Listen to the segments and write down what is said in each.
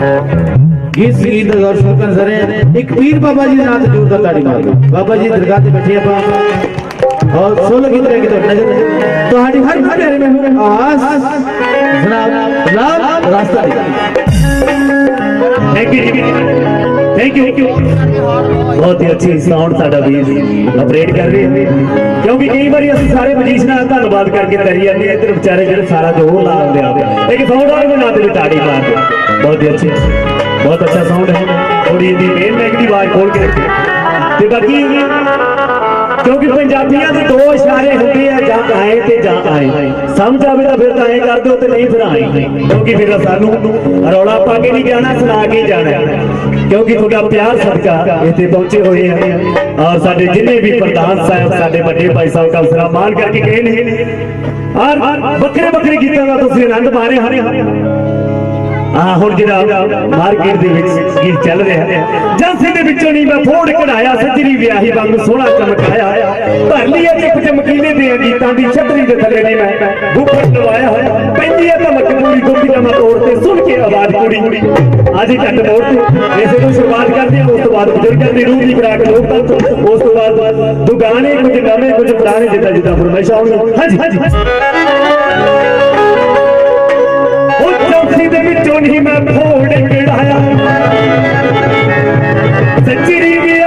ਗੀਤ ਸੰਗੀਤ ਦਾ ਦੌਰ ਸ਼ੁਰੂ ਕਰਨ ਸਰੇ ਇੱਕ ਪੀਰ ਬਾਬਾ ਜੀ ਦੇ ਨਾਂ ਤੇ ਜ਼ੋਰਦਾਰ ਤਾੜੀ ਮਾਰ ਦਿਓ ਬਾਬਾ ਜੀ ਦੀ ਦਰਗਾਹ ਤੇ ਬੈਠੇ ਆਪਾਂ ਔਰ ਸੋਲੋ ਗੀਤ ਰਹਿ ਕੇ ਤੁਹਾਡੇ ਨਜ਼ਰ ਤੁਹਾਡੀ ਹਰ ਪਿਆਰੇ ਮਹਿਮੂਦ ਆਸ ਜਨਾਬ ਲਾਲ ਰਾਸਤਾ ਦੀ ਥੈਂਕ ਯੂ ਥੈਂਕ ਯੂ ਬਹੁਤ ਹੀ ਅੱਛੀ ਸਾਊਂਡ ਸਾਡਾ ਵੀ ਅਪਰੇਟ ਕਰ ਰਹੇ ਨੇ ਕਿਉਂਕਿ ਕਈ ਵਾਰੀ ਅਸੀਂ ਸਾਰੇ ਮਜੀਸ਼ਨਾਂ ਦਾ ਧੰਨਵਾਦ ਕਰਕੇ ਕਰੀ ਜਾਂਦੇ ਆ ਇੱਧਰ ਵਿਚਾਰੇ ਜਿਹੜੇ ਸਾਰਾ ਜੋਰ ਲਾ ਦਿੰਦੇ ਆ ਇੱਕ ਸਾਊਂਡ ਵਾਲੇ ਬਣਾ ਦੇ ਤਾੜੀ ਮਾਰ ਦਿਓ। ਬਹੁਤ ਹੀ ਅੱਛੀ ਬਹੁਤ ਅੱਛਾ ਸਾਊਂਡ ਹੈ ਥੋੜੀ ਇਹਦੀ ਮੇਨ ਮੈਕ ਦੀ ਆਵਾਜ਼ ਖੋਲ ਕੇ ਰੱਖੀ ਤੇ ਬਾਕੀ ਕਿਉਂਕਿ ਪੰਜਾਬੀਆਂ ਦੇ ਦੋ ਇਸ਼ਾਰੇ ਹੁੰਦੇ ਆ ਜਾਂ ਆਏ ਤੇ ਜਾਂ ਆਏ ਸਮਝ ਆਵੇ ਤਾਂ ਫਿਰ ਤਾਂ ਐ ਕਰ ਦਿਓ ਤੇ ਨਹੀਂ ਫਿਰ ਆਏ ਕਿਉਂਕਿ ਫਿਰ ਸਾਨੂੰ ਰੌਲਾ ਪਾ ਕੇ ਨਹੀਂ ਜਾਣਾ ਸੁਣਾ ਕੇ ਹੀ ਜਾਣਾ ਹੈ। ਕਿਉਂਕਿ ਤੁਹਾਡਾ ਪਿਆਰ ਸਦਕਾ ਇੱਥੇ ਪਹੁੰਚੇ ਹੋਏ ਆ। ਔਰ ਸਾਡੇ ਜਿੰਨੇ ਵੀ ਪ੍ਰਧਾਨ ਸਾਹਿਬ, ਸਾਡੇ ਵੱਡੇ ਭਾਈ ਸਾਹਿਬ ਕਲਸਰਾ ਮਾਨ ਕਰਕੇ ਗਏ ਨੇ। ਔਰ ਵੱਖਰੇ ਵੱਖਰੇ ਗੀਤਾਂ ਦਾ ਤੁਸੀਂ ਆਨੰਦ ਮਾਰੇ ਹਰੇ ਆ ਹੁਣ ਜਿਹੜਾ ਮਾਰਕੀਟ ਦੇ ਵਿੱਚ ਗੀਤ ਚੱਲ ਰਿਹਾ ਹੈ। ਦੇ ਵਿੱਚੋਂ ਨਹੀਂ, ਮੈਂ ਫੋੜ ਕਢਾਇਆ, ਸੱਜਰੀ ਵਿਆਹੀ ਵਾਂਗ ਸੋਹਣਾ ਚਮਕਾਇਆ ਭਰ ਲਈ ਚਿੱਪ ਚਮਕੀਲੇ ਦੇ ਗੀਤਾਂ ਦੀ ਛਤਰੀ ਦੇ ਥੱਲੇ ਨਹੀਂ ਮੈਂ ਬੁੱਫਰ ਲਵਾਇਆ ਹੋਇਆ। ਪੈਂਦੀ ਹੈ ਤਾਂ ਮਕਬੂਰੀ ਗੋਪੀ ਦਾ ਮੈਂ ਤੋੜ ਤੇ ਸੁਣ ਕੇ ਆਵਾਜ਼ ਕੁੜੀ ਅੱਜ ਜੱਟ ਮੋੜ ਤੇ ਇਸੇ ਨੂੰ ਸ਼ੁਰੂਆਤ ਕਰਦੇ ਹਾਂ ਉਸ ਤੋਂ ਬਾਅਦ ਬਜ਼ੁਰਗਾਂ ਦੀ ਰੂਹ ਦੀ ਖਰਾਕ ਲੋਕ ਤੱਕ ਉਸ ਤੋਂ ਬਾਅਦ ਦੁਗਾਨੇ ਕੁਝ ਨਵੇਂ ਕੁਝ ਪੁਰਾਣੇ ਜਿੱਦਾਂ ਜਿੱਦਾਂ ਫਰਮਾਇਸ਼ਾਂ ਆਉਣਗੀਆਂ ਹਾਂਜੀ ਹਾਂਜੀ ਉਹ ਚੌਥੀ ਦੇ ਵਿੱਚੋਂ ਨਹੀਂ ਮੈਂ ਫੋੜ ਕਿੜਾਇਆ ਸੱਚੀ ਵਿਆਹੀ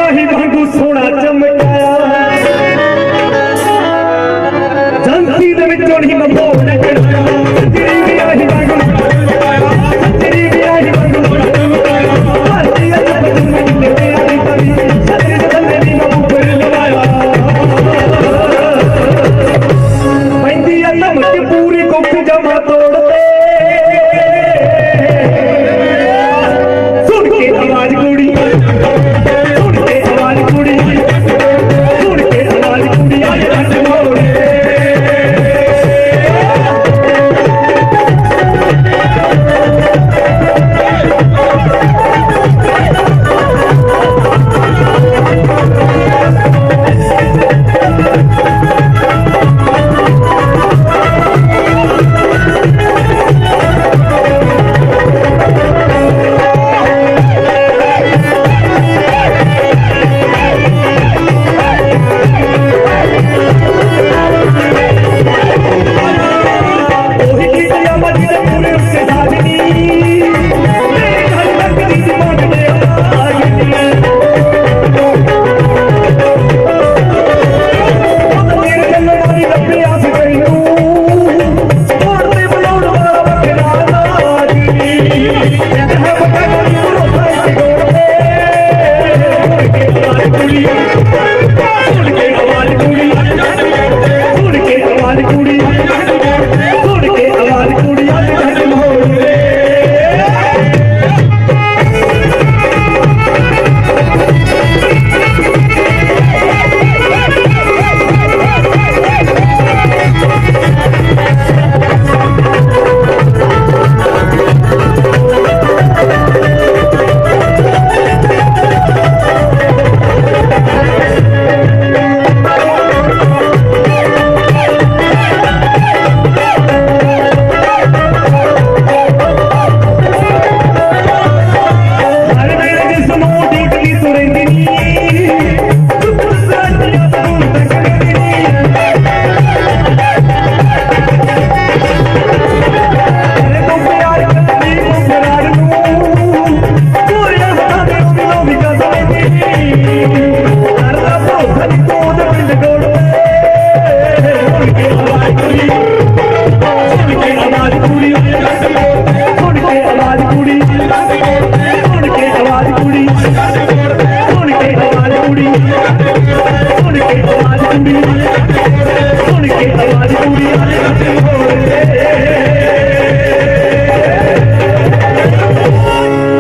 ਆਵਾਜ਼ ਕੁੜੀ ਸੁਣ ਕੇ ਆਵਾਜ਼ ਕੁੜੀ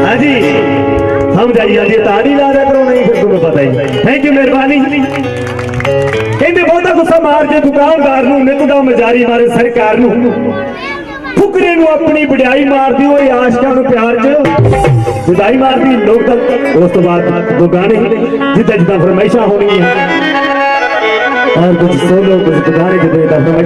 ਹਾਂਜੀ ਹਮ ਜਾਈ ਅੱਜ ਤਾੜੀ ਲਾ ਦਿਆ ਕਰੋ ਨਹੀਂ ਫਿਰ ਤੁਹਾਨੂੰ ਪਤਾ ਹੀ। ਥੈਂਕ ਯੂ ਮਿਹਰਬਾਨੀ। ਕਹਿੰਦੇ, ਬਹੁਤਾ ਗੁੱਸਾ ਮਾਰ ਕੇ ਦੁਕਾਨਦਾਰ ਨੂੰ, ਨਿੱਤ ਮਜਾਰੀ ਮਾਰੇ ਸਰਕਾਰ ਨੂੰ। ਫੁਕਰੇ ਨੂੰ ਆਪਣੀ ਵਡਿਆਈ ਮਾਰਦੀ ਓਏ ਆਸ਼ਕਾਂ ਨੂੰ ਪਿਆਰ 'ਚ। ਜੁਦਾਈ ਮਾਰਦੀ, ਲੋਕ ਉਸ ਤੋਂ ਬਾਅਦ ਦੋ ਗਾਣੇ ਜਿੱਦਾਂ ਜਿੱਦਾਂ ਫਰਮਾਇਸ਼ਾਂ ਹੋਣਗੀਆਂ। और कुछ सोलो कुछ गुजारे के करण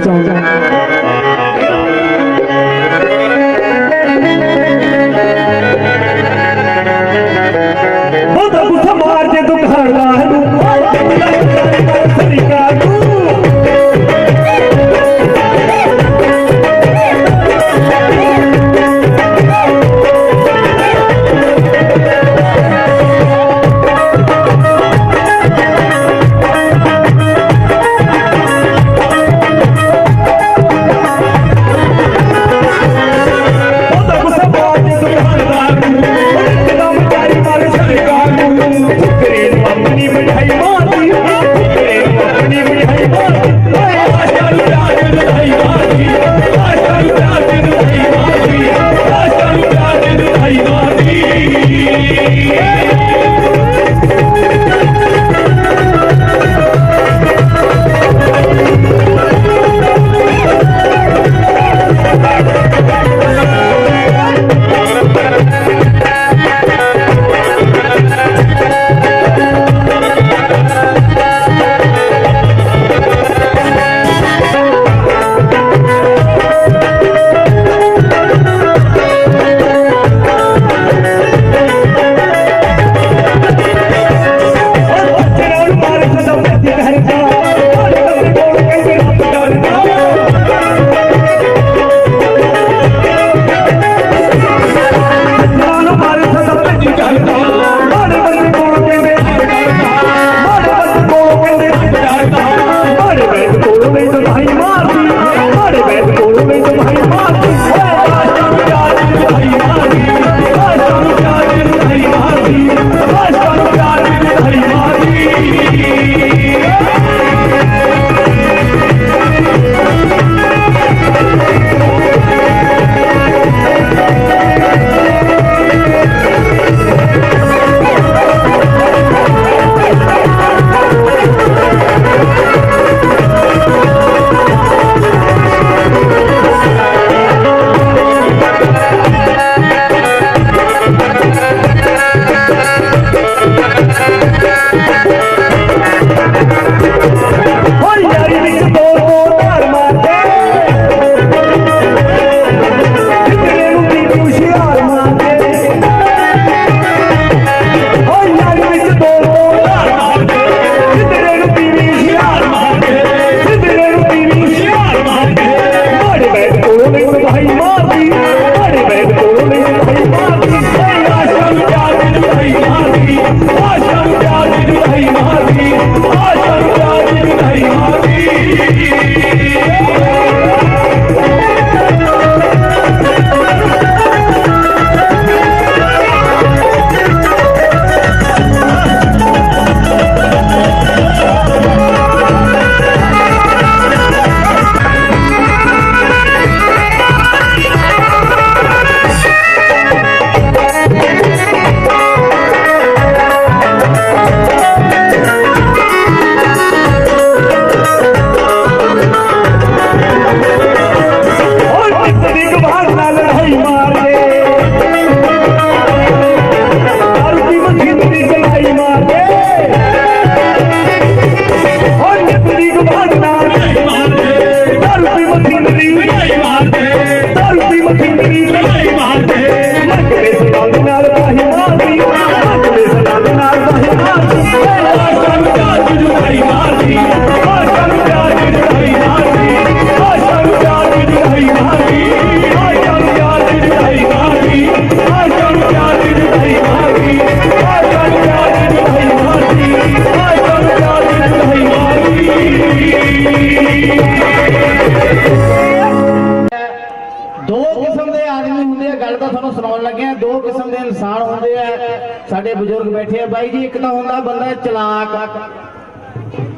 ਸਾਡੇ ਬਜ਼ੁਰਗ ਬੈਠੇ ਆ। ਬਾਈ ਜੀ, ਇੱਕ ਤਾਂ ਹੁੰਦਾ ਬੰਦਾ ਚਲਾਕ,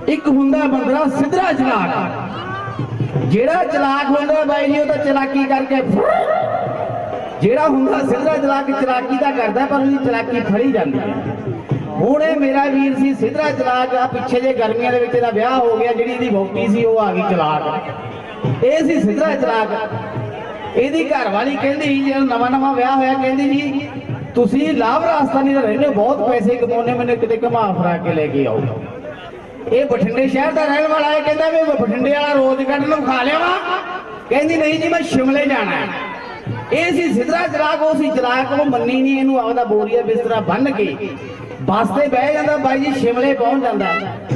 ਇੱਕ ਹੁੰਦਾ ਬੰਦਾ ਸਿੱਧਰਾ ਚਲਾਕ। ਜਿਹੜਾ ਚਲਾਕ ਹੁੰਦਾ ਬਾਈ ਜੀ, ਉਹ ਤਾਂ ਚਲਾਕੀ ਕਰਕੇ ਜਿਹੜਾ ਹੁੰਦਾ ਸਿੱਧਰਾ ਚਲਾਕ, ਚਲਾਕੀ ਦਾ ਕਰਦਾ, ਪਰ ਉਹਦੀ ਚਲਾਕੀ ਫੜੀ ਜਾਂਦੀ ਹੈ। ਹੁਣ ਇਹ ਮੇਰਾ ਵੀਰ ਸੀ, ਸਿੱਧਰਾ ਚਲਾਕ ਆ ਪਿੱਛੇ ਜੇ ਗਰਮੀਆਂ ਦੇ ਵਿੱਚ ਇਹਦਾ ਵਿਆਹ ਹੋ ਗਿਆ, ਜਿਹੜੀ ਇਹਦੀ ਵਹੁਟੀ ਸੀ, ਉਹ ਆ ਗਈ ਚਲਾਕ। ਇਹ ਸੀ ਸਿੱਧਰਾ ਚਲਾਕ। ਇਹਦੀ ਘਰ ਵਾਲੀ ਕਹਿੰਦੀ ਜਦੋਂ ਨਵਾਂ ਨਵਾਂ ਵਿਆਹ ਹੋਇਆ, ਕਹਿੰਦੀ ਜੀ ਤੁਸੀਂ ਲਾਭ ਰਾਜਸਥਾਨੀ ਦੇ ਰਹਿੰਦੇ, ਬਹੁਤ ਪੈਸੇ ਕਮਾਉਂਦੇ, ਮੈਨੂੰ ਕਿਤੇ ਘੁਮਾ ਫਰਾ ਕੇ ਲੈ ਕੇ ਆਓ। ਇਹ ਬਠਿੰਡੇ ਸ਼ਹਿਰ ਦਾ ਰਹਿਣ ਵਾਲਾ ਹੈ, ਕਹਿੰਦਾ ਵੀ ਬਠਿੰਡੇ ਵਾਲਾ ਰੋਜ਼ ਕੱਢ ਨੂੰ ਖਾ ਲਿਆ ਵਾ। ਕਹਿੰਦੀ ਨਹੀਂ ਜੀ, ਮੈਂ ਸ਼ਿਮਲੇ ਜਾਣਾ ਹੈ। ਇਹ ਸੀ ਸਿਧਰਾ ਚਰਾਕ ਉਹ ਸੀ ਚਰਾਕ ਉਹ ਮੰਨੀ ਨਹੀਂ, ਇਹਨੂੰ ਆਪਦਾ ਬੋਰੀਆ ਬਿਸਤਰਾ ਬੰਨ ਕੇ ਬੱਸ ਤੇ ਬਹਿ ਜਾਂਦਾ, ਬਾਈ ਜੀ ਸ਼ਿਮਲੇ ਪਹੁੰਚ ਜਾਂਦਾ।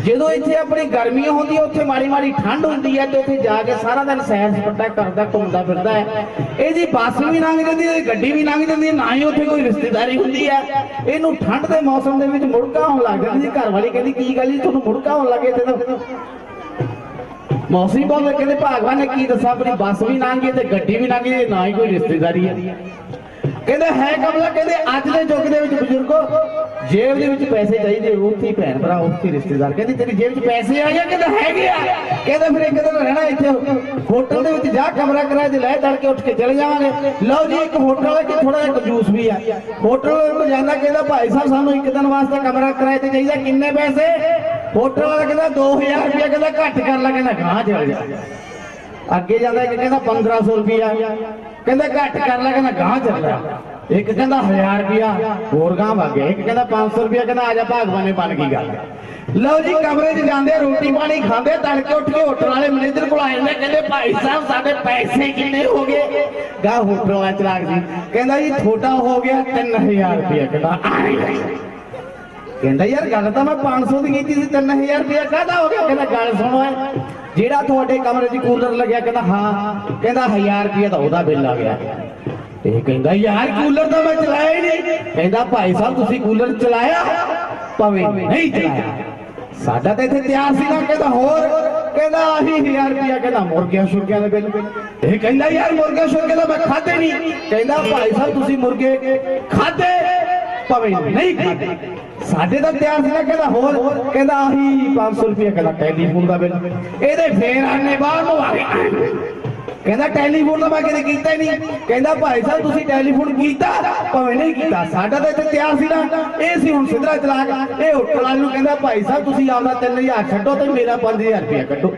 ਜਦੋਂ ਇੱਥੇ ਆਪਣੀ ਗਰਮੀ ਹੁੰਦੀ ਹੈ ਉੱਥੇ ਮਾੜੀ ਮਾੜੀ ਠੰਡ ਹੁੰਦੀ ਹੈ ਤੇ ਉੱਥੇ ਜਾ ਕੇ ਸਾਰਾ ਦਿਨ ਸੈਰ ਸਪਾਟਾ ਕਰਦਾ, ਘੁੰਮਦਾ ਫਿਰਦਾ ਹੈ। ਇਹਦੀ ਬੱਸ ਵੀ ਲੰਘ ਜਾਂਦੀ ਹੈ ਗੱਡੀ ਵੀ ਲੰਘ ਜਾਂਦੀ ਹੈ ਨਾ ਹੀ ਉੱਥੇ ਕੋਈ ਰਿਸ਼ਤੇਦਾਰੀ ਹੁੰਦੀ ਹੈ। ਇਹਨੂੰ ਠੰਡ ਦੇ ਮੌਸਮ ਦੇ ਵਿੱਚ ਮੁੜਕਾ ਹੋਣ ਲੱਗ ਜਾਂਦੀ ਘਰ ਵਾਲੀ ਕਹਿੰਦੀ, ਕੀ ਗੱਲ ਜੀ, ਤੁਹਾਨੂੰ ਮੁੜਕਾ ਹੋਣ ਲੱਗੇ ਤੇ ਤਾਂ? ਮੌਸਮੀ ਬਹੁਤ ਕਹਿੰਦੇ, ਭਾਗਵਾਨ ਨੇ ਕੀ ਦੱਸਾਂ ਆਪਣੀ ਬੱਸ ਵੀ ਲੰਘ ਗਈ ਤੇ ਗੱਡੀ ਵੀ ਲੰਘ ਗਈ, ਨਾ ਹੀ ਕੋਈ ਰਿਸ਼ਤੇਦਾਰੀ ਹੈ। ਕਹਿੰਦਾ ਹੈ ਕਮਲਾ, ਕਹਿੰਦੇ ਅੱਜ ਦੇ ਯੁੱਗ ਦੇ ਵਿੱਚ ਬਜ਼ੁਰਗੋ ਜੇਬ ਦੇ ਵਿੱਚ ਪੈਸੇ ਚਾਹੀਦੇ ਉੱਥੇ ਭੈਣ ਭਰਾ ਉੱਥੇ ਰਿਸ਼ਤੇਦਾਰ। ਕਹਿੰਦੇ, ਤੇਰੀ ਜੇਬ 'ਚ ਪੈਸੇ ਆ ਜਾਂ ਕਹਿੰਦਾ, ਹੈਗੇ ਆ। ਕਹਿੰਦਾ, ਫਿਰ ਇੱਕ ਦਿਨ ਰਹਿਣਾ ਇੱਥੇ। ਹੋਟਲ ਦੇ ਵਿੱਚ ਜਾ ਕਮਰਾ ਕਿਰਾਏ ਤੇ ਲੈ ਤੜਕੇ ਉੱਠ ਕੇ ਚਲੇ ਜਾਵਾਂਗੇ। ਲਓ ਜੀ, ਇੱਕ ਹੋਟਲ ਵਾਲਾ ਕਿ ਥੋੜਾ ਜਿਹਾ ਕੰਜੂਸ ਵੀ ਆ। ਹੋਟਲ ਵਾਲੇ ਜਾਂਦਾ ਕਹਿੰਦਾ, ਭਾਈ ਸਾਹਿਬ, ਸਾਨੂੰ ਇੱਕ ਦਿਨ ਵਾਸਤੇ ਕਮਰਾ ਕਿਰਾਏ ਤੇ ਚਾਹੀਦਾ ਕਿੰਨੇ ਪੈਸੇ? ਹੋਟਲ ਵਾਲਾ ਕਹਿੰਦਾ 2000 ਰੁਪਏ ਕਹਿੰਦਾ, ਘੱਟ ਕਰ ਲਾ। ਕਹਿੰਦਾ ਗਾਂ ਚਲੇ ਜਾ। ਅੱਗੇ ਜਾਂਦਾ ਇੱਕ ਕਹਿੰਦਾ 1500 ਰੁਪਿਆ ਕਹਿੰਦਾ ਘੱਟ ਕਰ ਲੈ, ਕਹਿੰਦਾ ਗਾਂ ਚੱਲਿਆ ਇੱਕ ਕਹਿੰਦਾ 1000 ਰੁਪਿਆ ਹੋਰ ਗਾਂ ਵਗ ਗਿਆ। ਇੱਕ ਕਹਿੰਦਾ 500 ਰੁਪਿਆ ਕਹਿੰਦਾ ਆ ਜਾ ਭਾਗਵਾਨੇ ਬਣ ਗਈ ਗੱਲ। ਲਓ ਜੀ, ਕਮਰੇ 'ਚ ਜਾਂਦੇ, ਰੋਟੀ ਪਾਣੀ ਖਾਂਦੇ, ਤੜਕੇ ਉੱਠ ਕੇ ਹੋਟਲ ਵਾਲੇ ਮੈਨੇਜਰ ਕੋਲ ਆਏ ਨੇ ਕਹਿੰਦੇ ਭਾਈ ਸਾਹਿਬ, ਸਾਡੇ ਪੈਸੇ ਕਿੰਨੇ ਹੋ ਗਏ? ਗਾ ਹੋਟਲ ਵਾਲਾ ਚਲਾਕ ਜੀ ਕਹਿੰਦਾ ਜੀ ਛੋਟਾ ਹੋ ਗਿਆ 3000 ਰੁਪਿਆ ਕਹਿੰਦਾ ਆਏ ਕਹਿੰਦਾ ਯਾਰ ਗੱਲ ਤਾਂ ਮੈਂ 500 ਦੀ ਕੀਤੀ ਸੀ 3000 ਰੁਪਇਆ ਕਾਹਦਾ ਹੋ ਗਿਆ? ਕਹਿੰਦਾ ਗੱਲ ਸੁਣੋ ਜਿਹੜਾ ਤੁਹਾਡੇ ਕਮਰੇ 'ਚ ਕੂਲਰ ਲੱਗਿਆ, ਕਹਿੰਦਾ, ਹਾਂ। ਕਹਿੰਦਾ 1000 ਰੁਪਇਆ ਤਾਂ ਉਹਦਾ ਬਿੱਲ ਆ ਗਿਆ। ਇਹ ਕਹਿੰਦਾ, ਯਾਰ, ਕੂਲਰ ਤਾਂ ਮੈਂ ਚਲਾਇਆ ਹੀ ਨਹੀਂ। ਕਹਿੰਦਾ, ਭਾਈ ਸਾਹਿਬ, ਤੁਸੀਂ ਕੂਲਰ ਚਲਾਇਆ? ਭਾਵੇਂ ਨਹੀਂ ਚਲਾਇਆ। ਸਾਡਾ ਤਾਂ ਇੱਥੇ ਤਿਆਰ ਸੀ ਨਾ ਕਹਿੰਦਾ, ਹੋਰ। ਕਹਿੰਦਾ, ਆਹੀ 1000 ਰੁਪਇਆ ਕਹਿੰਦਾ, ਮੁਰਗਿਆਂ ਸ਼ੁਰਗਿਆਂ ਦੇ ਬਿੱਲ। ਇਹ ਕਹਿੰਦਾ, ਯਾਰ, ਮੁਰਗਿਆਂ ਸ਼ੁਰਗਿਆਂ ਦਾ ਮੈਂ ਖਾਦੇ ਨਹੀਂ। ਕਹਿੰਦਾ, ਭਾਈ ਸਾਹਿਬ, ਤੁਸੀਂ ਮੁਰਗੇ ਖਾਦੇ ਭਾਵੇਂ ਨਹੀਂ ਖਾਦੇ ਸਾਡੇ ਤਾਂ ਤਿਆਰ ਸੀ ਨਾ ਕਹਿੰਦਾ ਹੋਰ, ਕਹਿੰਦਾ ਆਹੀ 500 ਰੁਪਏ ਕਹਿੰਦਾ ਟੈਲੀਫੋਨ ਦਾ ਬਿੱਲ। ਇਹਦੇ ਫੇਰ ਆਨੇ ਬਾਹਰ ਨੂੰ ਆ ਗਏ। ਕਹਿੰਦਾ ਟੈਲੀਫੋਨ ਤਾਂ ਮੈਂ ਕਦੇ ਕੀਤਾ ਹੀ ਨਹੀਂ। ਕਹਿੰਦਾ ਭਾਈ ਸਾਹਿਬ, ਤੁਸੀਂ ਟੈਲੀਫੋਨ ਕੀਤਾ? ਭਾਵੇਂ ਨਹੀਂ ਕੀਤਾ। ਸਾਡਾ ਤਾਂ ਇੱਥੇ ਤਿਆਰ ਸੀ ਨਾ। ਇਹ ਸੀ ਹੁਣ ਸਿੱਧਰਾ ਚਲਾਕ। ਇਹ ਹੋਟਲ ਵਾਲੇ ਨੂੰ ਕਹਿੰਦਾ, ਭਾਈ ਸਾਹਿਬ, ਤੁਸੀਂ ਆਪਦਾ 3000 ਛੱਡੋ ਤੇ ਮੇਰਾ 5000 ਰੁਪਏ ਕੱਢੋ।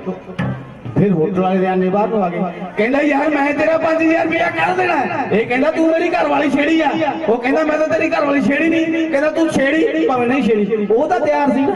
ਫਿਰ ਹੋਟਲ ਵਾਲੇ ਦੇ ਆਨੇ ਬਾਹਰ ਨੂੰ ਆ ਗਏ। ਕਹਿੰਦਾ, ਯਾਰ, ਮੈਂ ਤੇਰਾ 5000 ਰੁਪਇਆ ਕਰ ਦੇਣਾ ਇਹ ਕਹਿੰਦਾ, ਤੂੰ ਮੇਰੀ ਘਰ ਵਾਲੀ ਛੇੜੀ ਆ। ਉਹ ਕਹਿੰਦਾ, ਮੈਂ ਤਾਂ ਤੇਰੀ ਘਰ ਵਾਲੀ ਛੇੜੀ ਨਹੀਂ। ਕਹਿੰਦਾ, ਤੂੰ ਛੇੜੀ, ਭਾਵੇਂ ਨਹੀਂ ਛੇੜੀ। ਉਹ ਤਾਂ ਤਿਆਰ ਸੀ।